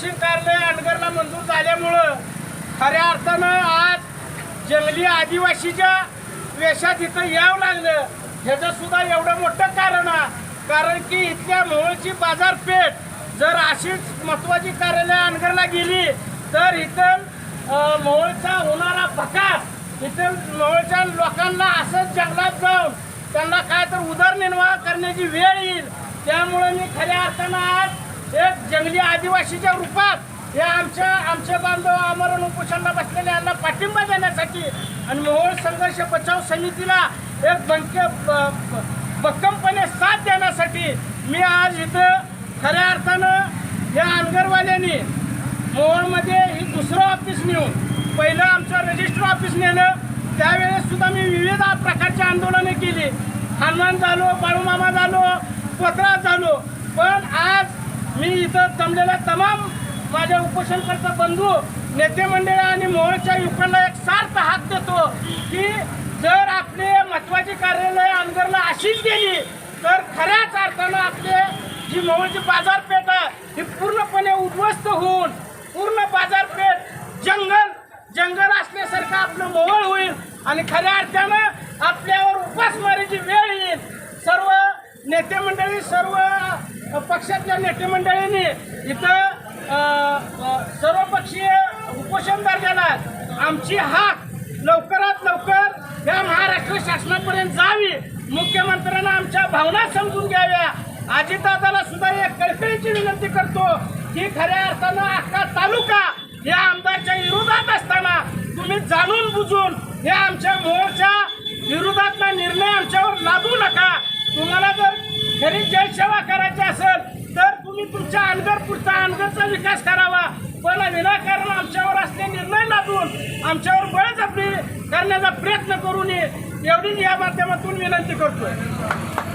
तहसील कार्यालय अनगरला मंजूर झाल्यामुळं खऱ्या अर्थानं आज जंगली आदिवासीच्या वेशात इथं यावं लागलं. ह्याचं सुद्धा एवढं मोठं कारण आहे कारण की इथल्या मोहळची बाजारपेठ जर अशीच महत्वाची कार्यालय अनगरला गेली तर इथं मोहळचा होणारा भकास इथं मोहळच्या लोकांना असंच जंगलात जाऊन त्यांना काय तर उदरनिर्वाह करण्याची वेळ येईल. त्यामुळे मी खऱ्या अर्थानं आज एक जंगली आदिवासीच्या रूपात हे आमच्या आमचे बांधव आमरण उपोषणला बसलेल्या यांना पाठिंबा देण्यासाठी आणि मोहोळ संघर्ष बचाव समितीला एक बंके ब- ब- भक्कमपणे साथ देण्यासाठी मी आज इथं खऱ्या अर्थानं या अनगरवाल्यांनी मोहोळमध्ये ही दुसरं ऑफिस नेऊन पहिलं आमचं रजिस्टर ऑफिस नेलं. त्यावेळेस सुद्धा मी विविध प्रकारची आंदोलने केली. हनुमान झालो बाळूमामा झालो पत्रा मी इथं जमलेल्या तमाम माझ्या उपोषणकर्ता बंधू नेते मंडळ आणि मोहळच्या युवकांना एक सार्थ हात देतो की जर आपले महत्वाची कार्यालय अनगरला अशीच गेली तर खऱ्याच अर्थानं आपले जी मोहोळची बाजारपेठ आहे ही पूर्णपणे उद्ध्वस्त होऊन पूर्ण बाजारपेठ जंगल जंगल असल्यासारखं आपलं मोहळ होईल आणि खऱ्या अर्थानं आपल्यावर उपासमारीची वेळ येईल. सर्व नेते मंडळी सर्व पक्षातल्या नेते मंडळींनी इथं सर्वपक्षीय उपोषण दर्जाला आमची हाक लवकरात लवकर या महाराष्ट्र शासनापर्यंत जावी. मुख्यमंत्र्यांना आमच्या भावना समजून घ्याव्या. अजितदादाला सुद्धा एक कळकळीची विनंती करतो की खऱ्या अर्थानं अख्खा तालुका या आमदारच्या विरोधात असताना तुम्ही जाणून बुजून या आमच्या मोर्चा विरोधातला निर्णय आमच्यावर लादू नका तुम्हाला जर घरी जलसेवा करायची असेल तर आमच्या तुमच्या अनगरपुरचा अनगरचा विकास करावा. पण विनाकारण आमच्यावर असले निर्णय लादून आमच्यावर बळजबरी करण्याचा प्रयत्न करू नये एवढीच या माध्यमातून विनंती करतोय.